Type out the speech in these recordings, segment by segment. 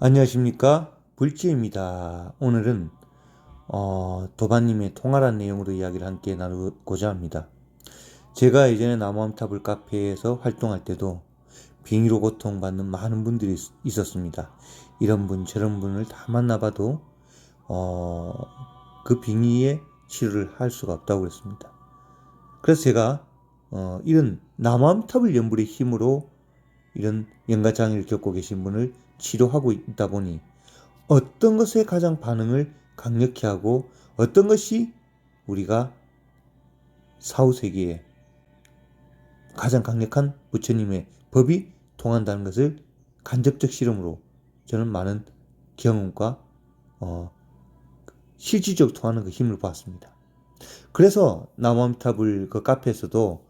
안녕하십니까 불지입니다. 오늘은 어, 도반님의 통화란 내용으로 이야기를 함께 나누고자 합니다. 제가 예전에 나무함탑을 카페에서 활동할 때도 빙의로 고통받는 많은 분들이 있- 있었습니다. 이런 분 저런 분을 다 만나봐도 어, 그 빙의의 치료를 할 수가 없다고 그랬습니다. 그래서 제가 어, 이런 나무함탑을 연불의 힘으로 이런 연가장애를 겪고 계신 분을 치료하고 있다 보니 어떤 것에 가장 반응을 강력히 하고 어떤 것이 우리가 사후세계에 가장 강력한 부처님의 법이 통한다는 것을 간접적 실험으로 저는 많은 경험과 어, 실질적으로 통하는 그 힘을 보았습니다. 그래서 나무함탑을 그 카페에서도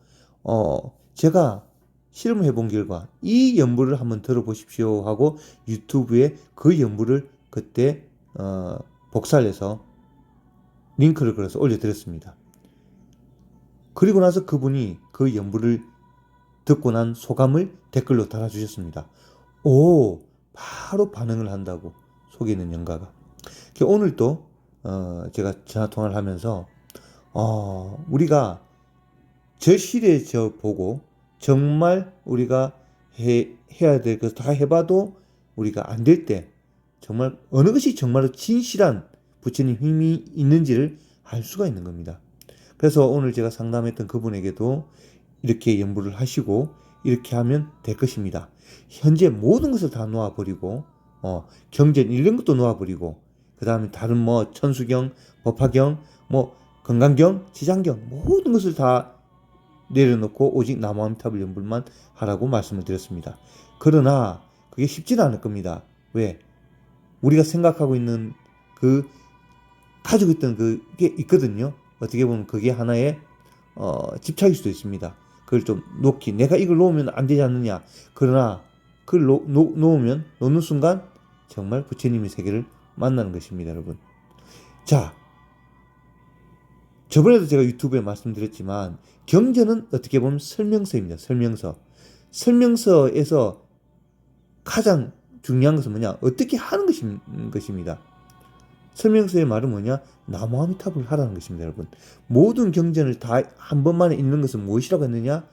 어, 제가 실험을 해본 결과 이 연부를 한번 들어보십시오 하고 유튜브에 그 연부를 그때 어, 복사해서 링크를 걸어서 올려드렸습니다. 그리고 나서 그분이 그 연부를 듣고 난 소감을 댓글로 달아주셨습니다. 오, 바로 반응을 한다고 속에 있는 연가가. 그 오늘 또 어, 제가 전화 통화를 하면서 어, 우리가 저 시대에 저 보고 정말 우리가 해, 해야 될 것을 다 해봐도 우리가 안 될 때 정말 어느 것이 정말로 진실한 부처님 힘이 있는지를 알 수가 있는 겁니다. 그래서 오늘 제가 상담했던 그분에게도 이렇게 연구를 하시고 이렇게 하면 될 것입니다. 현재 모든 것을 다 놓아버리고 어, 경전 이런 것도 놓아버리고 그 다음에 다른 뭐 천수경, 법화경, 뭐 건강경, 지장경 모든 것을 다 내려놓고 오직 나무함탑을 연불만 하라고 말씀을 드렸습니다. 그러나 그게 쉽지는 않을 겁니다. 왜? 우리가 생각하고 있는 그 가지고 있던 그게 있거든요. 어떻게 보면 그게 하나의 어, 집착일 수도 있습니다. 그걸 좀 놓기. 내가 이걸 놓으면 안 되지 않느냐. 그러나 그걸 놓, 놓, 놓으면 놓는 순간 정말 부처님의 세계를 만나는 것입니다, 여러분. 자, 저번에도 제가 유튜브에 말씀드렸지만 경전은 어떻게 보면 설명서입니다. 설명서. 설명서에서 가장 중요한 것은 뭐냐? 어떻게 하는 것입니다. 설명서의 말은 뭐냐? 나무아미탑을 하라는 것입니다, 여러분. 모든 경전을 다 한 번만에 읽는 것은 무엇이라고 했느냐?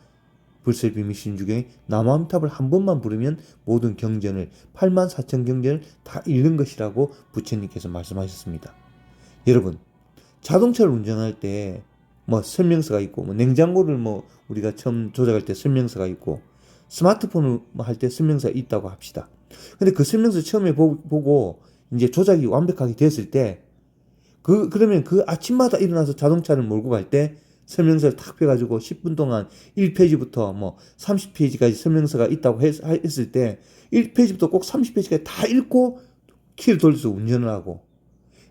불설비미 신주경에 나무아미탑을 한 번만 부르면 모든 경전을 8만 4천 경전을 다 읽는 것이라고 부처님께서 말씀하셨습니다. 여러분, 자동차를 운전할 때 뭐 설명서가 있고 뭐 냉장고를 뭐 우리가 처음 조작할 때 설명서가 있고 스마트폰을 뭐할때 설명서가 있다고 합시다. 근데 그 설명서 처음에 보, 보고 이제 조작이 완벽하게 됐을 때 그 그러면 그 아침마다 일어나서 자동차를 몰고 갈 때 설명서를 탁 펴가지고 10분 동안 1페이지부터 뭐 30페이지까지 설명서가 있다고 했, 했을 때 1페이지부터 꼭 30페이지까지 다 읽고 키를 돌려서 운전을 하고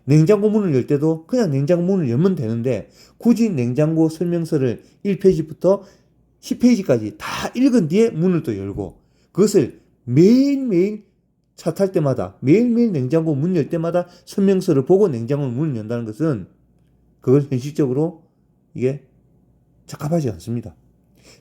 냉장고 문을 열 때도 그냥 냉장고 문을 열면 되는데 굳이 냉장고 설명서를 1페이지부터 10페이지까지 다 읽은 뒤에 문을 또 열고 그것을 매일매일 차 탈 때마다 매일매일 냉장고 문 열 때마다 설명서를 보고 냉장고 문을 연다는 것은 그걸 현실적으로 이게 적합하지 않습니다.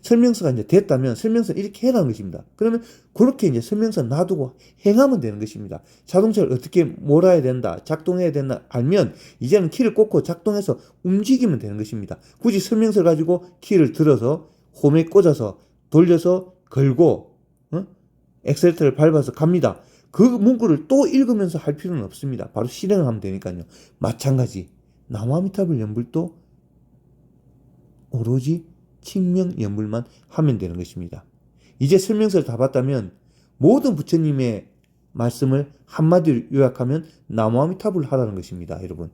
설명서가 이제 됐다면 설명서 이렇게 해라는 것입니다. 그러면 그렇게 이제 설명서 놔두고 행하면 되는 것입니다. 자동차를 어떻게 몰아야 된다, 작동해야 된다 알면 이제는 키를 꽂고 작동해서 움직이면 되는 것입니다. 굳이 설명서를 가지고 키를 들어서 홈에 꽂아서 돌려서 걸고 어? 엑셀터를 밟아서 갑니다. 그 문구를 또 읽으면서 할 필요는 없습니다. 바로 실행을 하면 되니까요. 마찬가지 나무아미탑을 연불도 오로지 칭명 연불만 하면 되는 것입니다. 이제 설명서를 다 봤다면 모든 부처님의 말씀을 한마디로 요약하면 나무아미탑을 하라는 것입니다, 여러분.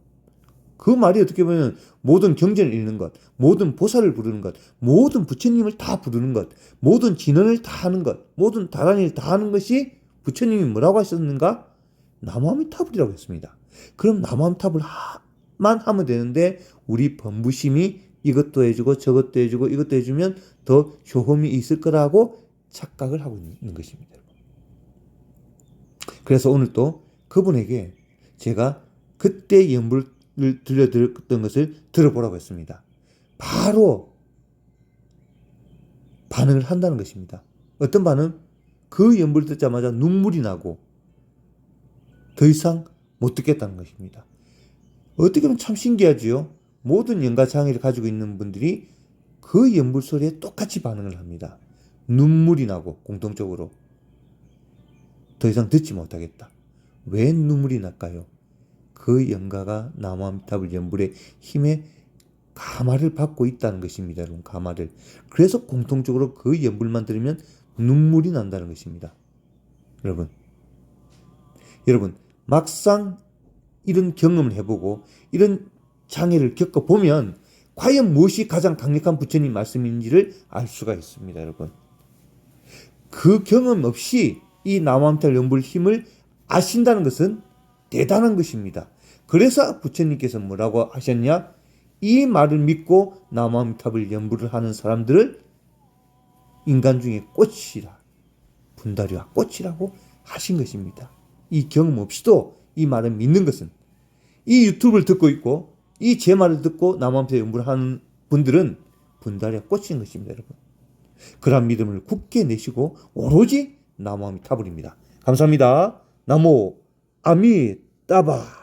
그 말이 어떻게 보면 모든 경전을 읽는 것, 모든 보살을 부르는 것, 모든 부처님을 다 부르는 것, 모든 진언을 다 하는 것, 모든 다란이를 다 하는 것이 부처님이 뭐라고 하셨는가? 나무아미탑이라고 했습니다. 그럼 나무아미탑을만 하면 되는데 우리 범부심이 이것도 해주고 저것도 해주고 이것도 해주면 더 효험이 있을 거라고 착각을 하고 있는 것입니다. 그래서 오늘 또 그분에게 제가 그때 연불을 들려드렸던 것을 들어보라고 했습니다. 바로 반응을 한다는 것입니다. 어떤 반응? 그 연불 듣자마자 눈물이 나고 더 이상 못 듣겠다는 것입니다. 어떻게 보면 참 신기하지요. 모든 연가 장애를 가지고 있는 분들이 그 연불 소리에 똑같이 반응을 합니다. 눈물이 나고 공통적으로 더 이상 듣지 못하겠다. 왜 눈물이 날까요? 그 연가가 나무아미타불 연불의 힘에 가마를 받고 있다는 것입니다. 여러분 가마를. 그래서 공통적으로 그 연불만 들으면 눈물이 난다는 것입니다. 여러분. 여러분 막상 이런 경험을 해보고 이런 장애를 겪어보면 과연 무엇이 가장 강력한 부처님 말씀인지를 알 수가 있습니다. 여러분. 그 경험 없이 이 나무함탈 연불 힘을 아신다는 것은 대단한 것입니다. 그래서 부처님께서 뭐라고 하셨냐? 이 말을 믿고 나무함탑을 연불을 하는 사람들을 인간 중에 꽃이라 분다리와 꽃이라고 하신 것입니다. 이 경험 없이도 이 말을 믿는 것은 이 유튜브를 듣고 있고 이 제 말을 듣고 나무함탑 연불을 하는 분들은 분다리와 꽃인 것입니다, 여러분. 그러한 믿음을 굳게 내시고 오로지 나무함탑을입니다. 감사합니다. 나무 아미따바